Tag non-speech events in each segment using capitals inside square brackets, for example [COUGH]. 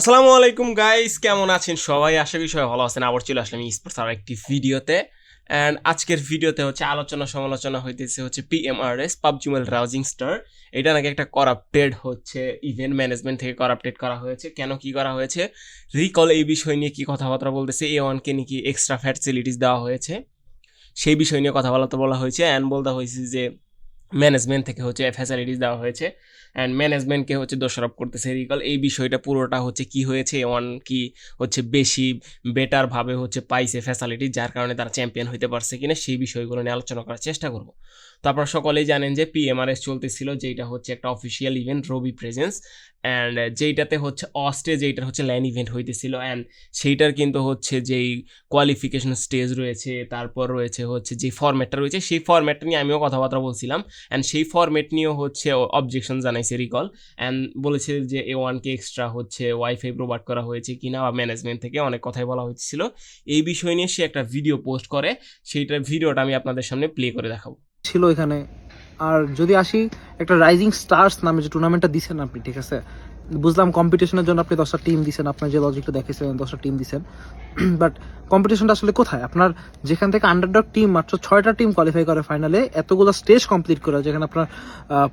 আসসালামু আলাইকুম গাইস কেমন আছেন সবাই? আশা করি সবাই ভালো আছেন। আবার চলে আসলাম স্পোর্টস আর একটি ভিডিওতে। অ্যান্ড আজকের ভিডিওতে হচ্ছে আলোচনা সমালোচনা হইতেছে হচ্ছে পিএমআরএস পাবজি মোবাইল রাউজিং স্টার এটা নাকি একটা করাপ্টেড হচ্ছে ইভেন্ট ম্যানেজমেন্ট থেকে করাপ্টেড করা হয়েছে। কেন কি করা হয়েছে? রিকল এই বিষয় নিয়ে কি কথাবার্তা বলতেছে? এ ওয়ানকে নাকি এক্সট্রা ফ্যাসিলিটিস দেওয়া হয়েছে? সেই বিষয় নিয়ে কথাবার্তা বলা হয়েছে। অ্যান্ড বলতে হয়েছে যে ম্যানেজমেন্ট থেকে হচ্ছে ফ্যাসিলিটিস দেওয়া হয়েছে অ্যান্ড ম্যানেজমেন্টকে হচ্ছে দোষারোপ করতেছে রিগল এই বিষয়টা পুরোটা হচ্ছে কি হয়েছে ওয়ান কি হচ্ছে বেশি বেটারভাবে হচ্ছে পাইছে ফ্যাসিলিটি যার কারণে তারা চ্যাম্পিয়ন হইতে পারছে কিনা, সেই বিষয়গুলো নিয়ে আলোচনা করার চেষ্টা করব। তারপর সকলেই জানেন যে পিএমআরএস চলতেছিল যেটা হচ্ছে একটা official event Robi presence and যেইটাতে হচ্ছে অস্টে যেইটার হচ্ছে ল্যান্ড ইভেন্ট হইতেছিল। অ্যান্ড সেইটার কিন্তু হচ্ছে যেই কোয়ালিফিকেশন স্টেজ রয়েছে, তারপর রয়েছে হচ্ছে যে ফরম্যাটটা রয়েছে, সেই ফরম্যাটটা নিয়ে আমিও কথাবার্তা বলছিলাম। অ্যান্ড সেই ফরম্যাট নিয়েও হচ্ছে অবজেকশন জানাইছে রিকল অ্যান্ড বলেছে যে এ ওয়ানকে এক্সট্রা হচ্ছে ওয়াইফাই প্রোভাইড করা হয়েছে কিনা বা ম্যানেজমেন্ট থেকে অনেক কথাই বলা হয়েছিল এই বিষয় নিয়ে সে একটা ভিডিও পোস্ট করে। সেইটার ভিডিওটা আমি আপনাদের সামনে প্লে করে দেখাবো। ছিল এখানে আর যদি আসি একটা রাইজিং স্টার্স নামে যে টুর্নামেন্টটা দিচ্ছেন আপনি, ঠিক আছে? বুঝলাম কম্পিটিশনের জন্য আপনি দশটা টিম দিচ্ছেন আপনার যে লজিকটা দেখেছিলেন দশটা টিম দিচ্ছেন [CLEARS THROAT] বাট কম্পিটিশনটা আসলে কোথায়? আপনার যেখান থেকে আন্ডারডগ টিম মাত্র ছয়টা টিম কোয়ালিফাই করে ফাইনালে এতগুলো স্টেজ কমপ্লিট করে, যেখানে আপনার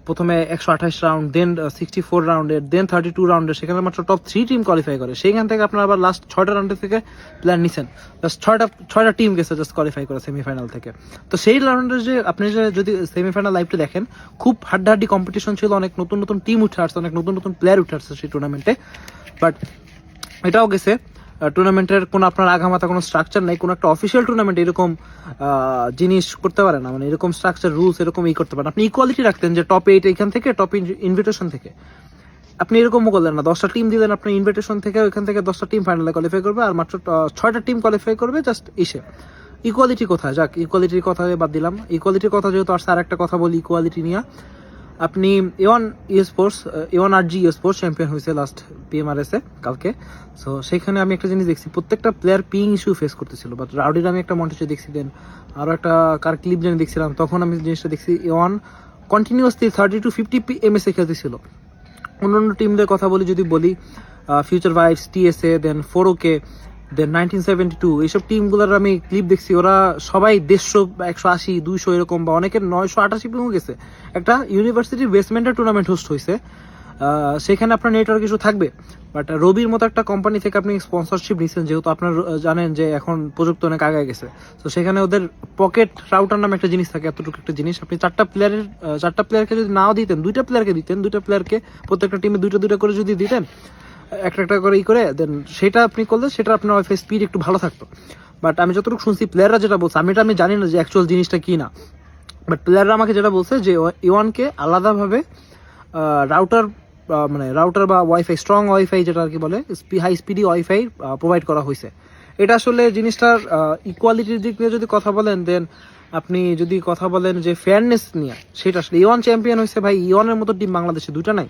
প্রথমে একশো আঠাশ রাউন্ড দেন সিক্সটি ফোর রাউন্ডের দেন থার্টি টু রাউন্ডের সেখানে মাত্র টপ থ্রি টিম কোয়ালিফাই করে। সেইখান থেকে আপনার আবার লাস্ট ছয়টা রাউন্ডের থেকে প্লেয়ার নিছেন। জাস্ট ছয়টা ছয়টা টিম গেছে জাস্ট কোয়ালিফাই করে সেমিফাইনাল থেকে। তো সেই রাউন্ডের যে, আপনি যে, যদি সেমিফাইনাল লাইভটা দেখেন, খুব হাড্ডাহাড্ডি কম্পিটিশন ছিল, অনেক নতুন নতুন টিম উঠে আসছে, অনেক নতুন নতুন প্লেয়ার উঠে আসছে সেই টুর্নামেন্টে বাট এটাও গেছে টুর্নামেন্টের কোনো আপনার আগামাতা কোনো স্ট্রাকচার নেই, কোনো একটা অফিসিয়াল টুর্নামেন্ট এরকম জিনিস করতে পারে না। মানে এরকম স্ট্রাকচার রুলস এরকম ই করতে পারেন আপনি ইকুয়ালিটি রাখতেন যে টপ এইট এখান থেকে টপ ইনভিটেশন থেকে। আপনি এরকমও করলেন না। দশটা টিম দিলেন আপনি ইনভিটেশন থেকে, ওইখান থেকে দশটা টিম ফাইনালে কোয়ালিফাই করবে, আর মাত্র ছয়টা টিম কোয়ালিফাই করবে জাস্ট ইসে। ইকুয়ালিটি কোথায়? যাক ইকুয়ালিটির কথা বাদ দিলাম। ইকুয়ালিটির কথা যেহেতু আর একটা কথা বলি ইকুয়ালিটি নিয়ে। আপনি A one esports A one R G sports champion হয়েছে লাস্ট পিএমআরএস কালকে। সো সেখানে আমি একটা জিনিস দেখছি, প্রত্যেকটা প্লেয়ার পিং ইস্যু ফেস করতেছিল বাট রাউডির আমি একটা মন্টেজে দেখছি দেন আরও একটা কার ক্লিপ জানি দেখছিলাম, তখন আমি জিনিসটা দেখছি A one continuously thirty two fifty MS এ খেলতেছিল। অন্য অন্য টিমদের কথা বলি, যদি বলি future ভাইটস TSA then four okay then nineteen seventy two এইসব টিমগুলোর আমি ক্লিপ দেখছি, ওরা সবাই দেড়শো, একশো আশি, দুইশো এরকম বা অনেকের নয়শো আটাশি পিমও গেছে। একটা ইউনিভার্সিটির বেসমেন্টের টুর্নামেন্ট হোস্ট হয়েছে সেখানে আপনার নেটওয়ার্ক ইস্যু থাকবে। বাট রবির মতো একটা কোম্পানি থেকে আপনি স্পন্সরশিপ নিচ্ছেন যেহেতু আপনার জানেন যে এখন প্রযুক্তি অনেক আগে গেছে। তো সেখানে ওদের পকেট রাউটার নামে একটা জিনিস থাকে, এতটুকু একটা জিনিস। আপনি চারটা প্লেয়ারের চারটা প্লেয়ারকে যদি নাও দিতেন, দুইটা প্লেয়ারকে দিতেন, দুইটা প্লেয়ারকে প্রত্যেকটা টিমে দুইটা দুইটা করে যদি দিতেন একটা একটা করে ই করে দেন সেটা আপনি করলে সেটা আপনার ওয়াইফাই স্পিড একটু ভালো থাকতো। বাট আমি যতটুকু শুনছি প্লেয়াররা যেটা বলছে, আমি এটা আমি জানি না যে অ্যাকচুয়াল জিনিসটা কি না। বাট প্লেয়াররা আমাকে যেটা বলছে যে ইওয়ানকে আলাদাভাবে রাউটার মানে রাউটার বা ওয়াইফাই স্ট্রং ওয়াইফাই যেটা আর কি বলে স্পি হাই স্পিডি ওয়াইফাই প্রোভাইড করা হয়েছে এটা আসলে জিনিসটার ইকুয়ালিটির দিক নিয়ে যদি কথা বলেন দেন আপনি যদি কথা বলেন যে ফেয়ারনেস নিয়ে, সেটা আসলে ইওয়ান চ্যাম্পিয়ন হয়েছে ভাই ইওয়ানের মতো টিম বাংলাদেশে দুটা নাই।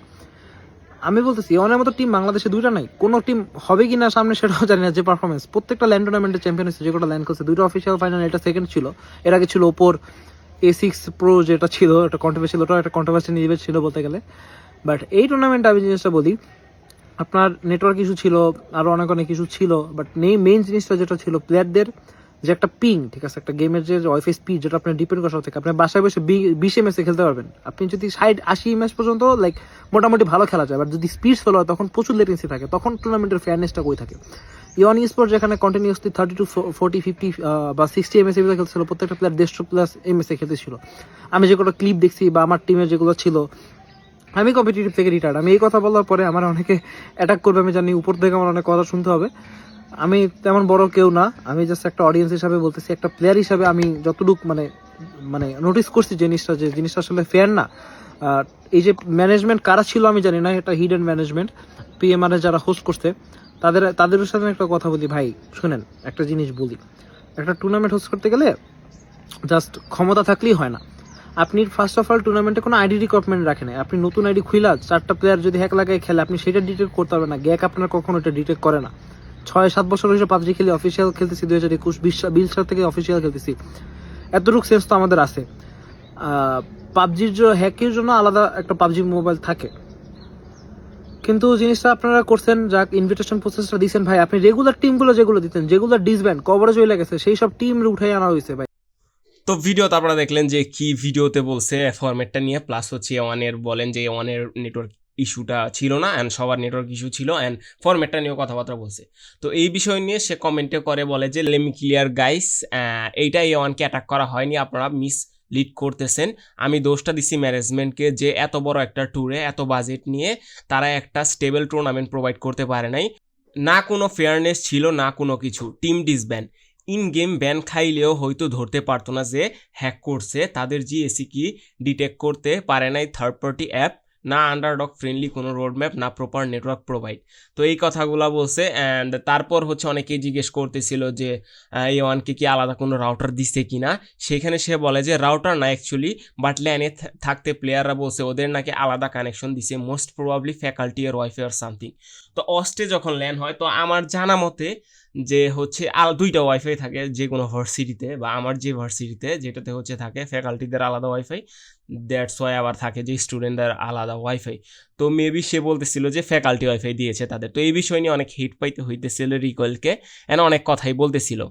আমি বলতেছি ইওয়ানের মতো টিম বাংলাদেশে দুইটা নাই। কোনো টিম হবে কি না সামনে সেটাও জানি না, যে পারফরমেন্স প্রত্যেকটা ল্যান্ড টুর্নামেন্টে চ্যাম্পিয়ন হয়েছে, যে ল্যান্ড করছে দুটো অফিসিয়াল ফাইনাল এটা সেকেন্ড ছিল। এর আগে ছিল ওপোর এ সিক্স প্রো যেটা ছিল, একটা কন্ট্রোভার্সি ছিল ওটা একটা কন্ট্রোভার্সি নিয়ে ছিল বলতে গেলে। বাট এই টুর্নামেন্টে আমি জিনিসটা বলি, আপনার নেটওয়ার্ক ইস্যু ছিল আরও অনেক অনেক কিছু ছিল বাট নেই মেইন জিনিসটা যেটা ছিল প্লেয়ারদের যে একটা পিং ঠিক আছে? একটা গেমের যে ওয়াইফাই স্পিড যেটা আপনার ডিপেন্ড করা থেকে। আপনি বাসায় বসে বিশ এম এসে খেলতে পারবেন। আপনি যদি ষাট, আশি এমএস পর্যন্ত লাইক মোটামুটি ভালো খেলা যায়। বাট যদি স্পিড ফেলো হয়, তখন প্রচুর লেটেন্সি থাকে। তখন টুর্নামেন্টের ফেয়ারনেসটা কই থাকে? ইয়ন স্পোর্ট যেখানে continuously thirty two forty fifty বা সিক্সটি এমএস এ খেলছিল, প্রত্যেকটা প্লেয়ার দেড়শো প্লাস এমএস এ খেলতেছিল। আমি কটা ক্লিপ দেখছি, বা আমার টিমের যেগুলো ছিল, আমি কম্পিটিটিভ থেকে রিটায়ার্ড আমি এই কথা বলার পরে আমার অনেকে অ্যাটাক করবে, আমি জানি উপর থেকে আমার অনেক কথা শুনতে হবে। আমি তেমন বড় কেউ না। আমি জাস্ট একটা অডিয়েন্স হিসাবে বলতেছি, একটা প্লেয়ার হিসাবে আমি যতটুকু মানে মানে নোটিস করছি জিনিসটা যে জিনিসটা আসলে ফেয়ার না। এই যে ম্যানেজমেন্ট কারা ছিল আমি জানি না, এটা হিডেন ম্যানেজমেন্ট পিএমআর যারা হোস্ট করছে, তাদের তাদের সাথে একটা কথা বলি ভাই, শুনেন, একটা জিনিস বলি। একটা টুর্নামেন্ট হোস্ট করতে গেলে জাস্ট ক্ষমতা থাকলেই হয় না। আপনি ফার্স্ট অফ অল টুর্নামেন্টে কোনো আইডি রিকোয়ারমেন্ট রাখেন আপনি নতুন আইডি খুইলা, চারটা প্লেয়ার যদি হ্যাক লাগায় খেলে, আপনি সেটা ডিটেক্ট করতে পারবেন না। গ্যাক আপনার কখনো এটা ডিটেক্ট করে না। ছয় সাত বছর হয়েছে পাবজি খেলে অফিসিয়াল খেলতেছি দুই হাজার একুশ বিশ বিশ সাল থেকে অফিসিয়াল খেলতেছি। এতটুকু সেন্স তো আমাদের আছে। পাবজির হ্যাকের জন্য আলাদা একটা পাবজি মোবাইল থাকে। কিন্তু জিনিসটা আপনারা করছেন, যাক ইনভিটেশন প্রসেসটা দিয়েছেন ভাই। আপনি রেগুলার টিমগুলো যেগুলো দিতেন, যেগুলো ডিসব্যান্ড কভারেজ হয়ে গেছে, সেই সব টিম উঠাই আনা হয়েছে ভাই। তো ভিডিওতে আপনারা দেখলেন যে কি ভিডিওতে বলছে ফরম্যাটটা নিয়ে প্লাস হচ্ছে ওয়ানের বলেন যে ওয়ানের নেটওয়ার্ক ইস্যুটা ছিল না অ্যান্ড সবার নেটওয়ার্ক ইস্যু ছিল অ্যান্ড ফরম্যাটটা নিয়েও কথাবার্তা বলছে। তো এই বিষয় নিয়ে সে কমেন্টে করে, বলে যে লেমি ক্লিয়ার গাইস এইটা এ ওয়ানকে অ্যাটাক করা হয়নি, আপনারা মিস লিড করতেছেন। আমি দোষটা দিছি ম্যানেজমেন্টকে যে এত বড় একটা ট্যুরে এত বাজেট নিয়ে তারা একটা স্টেবল টুর্নামেন্ট প্রোভাইড করতে পারে নাই। না কোনো ফেয়ারনেস ছিল, না কোনো কিছু। Team disband in game ban খাইলেও হয়তো ধরতে পারতো না যে হ্যাক করছে। তাদের জিএসি কি ডিটেক্ট করতে পারে নাই থার্ড পার্টি অ্যাপ না আন্ডারডগ ফ্রেন্ডলি কোনো রোড ম্যাপ না প্রপার নেটওয়ার্ক প্রোভাইড তো এই কথাগুলো বলছে অ্যান্ড তারপর হচ্ছে অনেকেই জিজ্ঞেস করতেছিল যে এই ওয়ানকে কি আলাদা কোনো রাউটার দিচ্ছে কি না সেখানে সে বলে যে রাউটার না অ্যাকচুয়ালি বাট ল্যানে থাকতে প্লেয়াররা বলছে, ওদের নাকি আলাদা কানেকশন দিছে মোস্ট প্রবাবলি ফ্যাকাল্টি আর ওয়াইফাই আর সামথিং তো অস্টে যখন ল্যান হয়, তো আমার জানা মতে যে হচ্ছে আর দুইটা ওয়াইফাই থাকে যে কোনো ভার্সিটিতে বা আমার যে ভার্সিটিতে যেটাতে হচ্ছে থাকে ফ্যাকাল্টিদের আলাদা ওয়াইফাই দ্যাটস ওয়াই আবার থাকে যে স্টুডেন্টদের আলাদা ওয়াইফাই তো মেবি সে বলতেছিল যে ফ্যাকাল্টি ওয়াইফাই দিয়েছে তাদের। তো এই বিষয় নিয়ে অনেক হিট পাইতে হইতেছিল রিকোয়েলকে এন্ড অনেক কথাই বলতেছিল।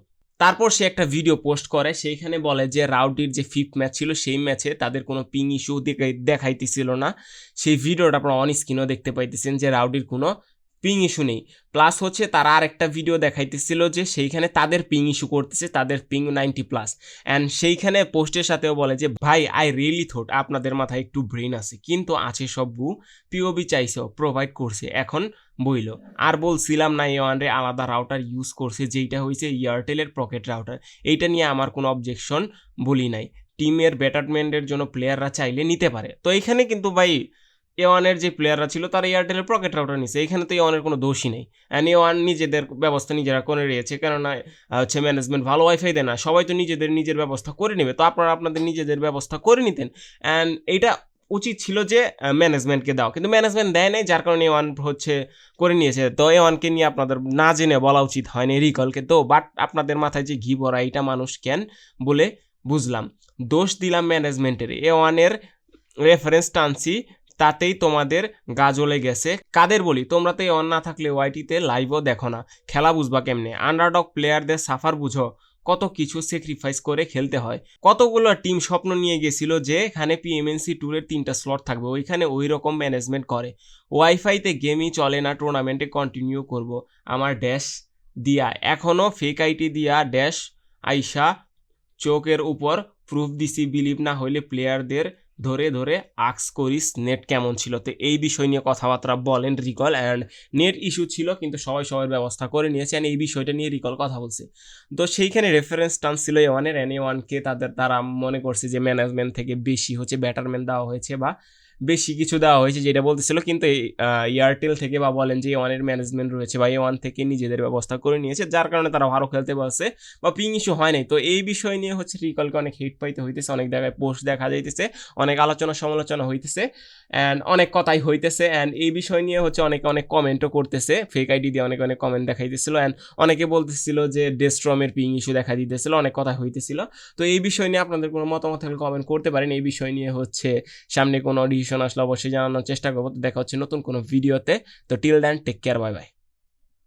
তারপর সে একটা ভিডিও পোস্ট করে, সেইখানে বলে যে রাউডির যে ফিফথ ম্যাচ ছিল, সেই ম্যাচে তাদের কোনো পিং ইস্যু দেখাইতেছিল না। সেই ভিডিওটা আপনারা অন স্ক্রিনও দেখতে পাইতেছেন যে রাউডির কোনো পিং ইস্যু নেই। প্লাস হচ্ছে তারা আর একটা ভিডিও দেখাইতেছিল যে সেইখানে তাদের পিং ইস্যু করতেছে, তাদের পিং নাইনটি প্লাস অ্যান্ড সেইখানে পোস্টের সাথেও বলে যে, ভাই আই রিয়েলি থোট আপনাদের মাথায় একটু ব্রেন আছে, কিন্তু আছে সব বু পিওবি চাইছেও প্রোভাইড করছে, এখন বইল। আর বলছিলাম না এ ওয়ানরে আলাদা রাউটার ইউজ করছে, যেইটা হয়েছে এয়ারটেলের পকেট রাউটার এইটা নিয়ে আমার কোনো অবজেকশন বলি নাই। টিমের ব্যাটারমেন্টের জন্য প্লেয়াররা চাইলে নিতে পারে। তো এইখানে কিন্তু ভাই এ ওয়ানের যে প্লেয়াররা ছিল, তারা এয়ারটেলের পকেট রাউটার নিছে। এখানে তো এ ওয়ানের কোনো দোষই নেই। অ্যান্ড এ ওয়ান নিজেদের ব্যবস্থা নিজেরা করে রয়েছে কেননা হচ্ছে ম্যানেজমেন্ট ভালো ওয়াইফাই দেয় না। সবাই তো নিজেদের নিজের ব্যবস্থা করে নেবে। তো আপনারা আপনাদের নিজেদের ব্যবস্থা করে নিতেন। অ্যান্ড এইটা উচিত ছিল যে ম্যানেজমেন্টকে দাও কিন্তু ম্যানেজমেন্ট দেয় নাই, যার কারণে ওয়ান হচ্ছে করে নিয়েছে। তো এ ওয়ানকে নিয়ে আপনাদের না জেনে বলা উচিত হয়নি রিকলকে তো বাট আপনাদের মাথায় যে ঘি ভরা, এইটা মানুষ কেন বলে বুঝলাম। দোষ দিলাম ম্যানেজমেন্টের এ ওয়ানের রেফারেন্স টানছি তাতেই তোমাদের গা জ্বলে গেছে। কাদের বলি? তোমরা তো অন না থাকলে ওয়াইটিতে লাইভও দেখো না। খেলা বুঝবা কেমনে? আন্ডারডগ প্লেয়ারদের সাফার বুঝো। কত কিছু স্যাক্রিফাইস করে খেলতে হয়। কতগুলো টিম স্বপ্ন নিয়ে গেছিল যে এখানে পিএমএনসি ট্যুরের তিনটা স্লট থাকবে। ওইখানে ওই রকম ম্যানেজমেন্ট করে। ওয়াইফাইতে গেমই চলে না টুর্নামেন্টে কন্টিনিউ করব। আমার ড্যাশ দিয়া। এখনও ফেক আইটি দিয়া ড্যাশ আইসা চোখের উপর প্রুফ দিছি। বিলিভ না হইলে প্লেয়ারদের ধরে ধরে আক্স করিস নেট কেমন ছিল। তো এই বিষয় নিয়ে কথাবার্তা বলেন রিকল অ্যান্ড নেট ইস্যু ছিল, কিন্তু সবাই সবার ব্যবস্থা করে নিয়েছে অ্যান্ড এই বিষয়টা নিয়ে রিকল কথা বলছে। তো সেইখানে রেফারেন্স টান ছিল এ ওয়ানের এন এ ওয়ানকে তাদের, তারা মনে করছে যে ম্যানেজমেন্ট থেকে বেশি হচ্ছে ব্যাটারম্যান দেওয়া হয়েছে বা বেশি কিছু দেওয়া হয়েছে যেটা বলতেছিল, কিন্তু এয়ারটেল থেকে বা বলেন যে ওয়ানের ম্যানেজমেন্ট রয়েছে বা এ ওয়ান থেকে নিজেদের ব্যবস্থা করে নিয়েছে, যার কারণে তারা ভালো খেলতে পারছে বা পিং ইস্যু হয় নাই। তো এই বিষয় নিয়ে হচ্ছে রিকলকে অনেক হিট পাইতে হইতেছে, অনেক জায়গায় পোস্ট দেখা যাইতেছে, অনেক আলোচনা সমালোচনা হইতেছে অ্যান্ড অনেক কথাই হইতেছে অ্যান্ড এই বিষয় নিয়ে হচ্ছে অনেকে অনেক কমেন্টও করতেছে ফেক আইডি দিয়ে অনেক অনেক কমেন্ট দেখাইতেছিল অ্যান্ড অনেকে বলতেছিল যে ডেস্ট্রমের পিং ইস্যু দেখা দিতেছিল, অনেক কথা হইতেছিল। তো এই বিষয় নিয়ে আপনাদের কোনো মতামত থাকলে কমেন্ট করতে পারেন। এই বিষয় নিয়ে হচ্ছে সামনে কোনো ডিসিশন আসলে অবশ্যই জানানোর চেষ্টা করব। দেখা হচ্ছে নতুন কোনো ভিডিওতে। তো till then take care bye bye